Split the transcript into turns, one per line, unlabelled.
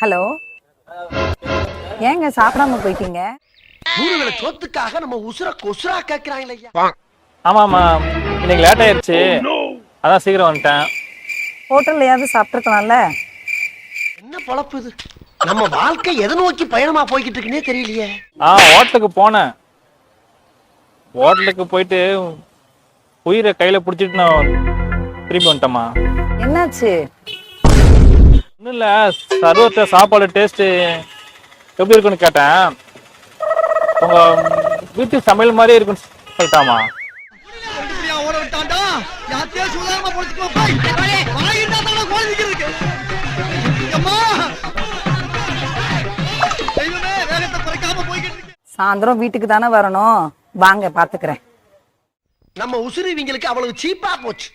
Hello. ஏங்க சாப்பிடாம போயிட்டீங்க?
வேளை சோத்துக்காக நம்ம உசுர கொசுரா கேக்குறாங்களே ஐயா.
ஆமாம்மா. இன்னைக்கு லேட் ஆயிடுச்சு அதான் சீக்கிரம் வந்துட்டேன்.
ஹோட்டல்லையாவது சாப்பிட்டுருக்கலாம்ல?
என்ன பொழப்பு இது? நம்ம வாழ்க்கை எதை நோக்கி பயணமா போய்கிட்டு இருக்குன்னே தெரியலையே.
ஆ ஹோட்டலுக்கு போனேன். ஹோட்டலுக்கு போயிட்டு உயிரை கையில் பிடிச்சிட்டு நான் திரும்பி வந்துட்டேம்மா.
என்னாச்சு?
ஒன்றும் இல்லை சர்வத்தை சாப்பாடு டேஸ்ட்டு எப்படி இருக்குன்னு கேட்டேன். உங்கள் வீட்டு சமையல் மாதிரியே இருக்குன்னு சொல்லிட்டாமா
சாயந்தரம் வீட்டுக்கு தானே வரணும். வாங்க பாத்துக்கிறேன்.
நம்ம உசுறு இவங்களுக்கு அவ்வளவு சீப்பா போச்சு.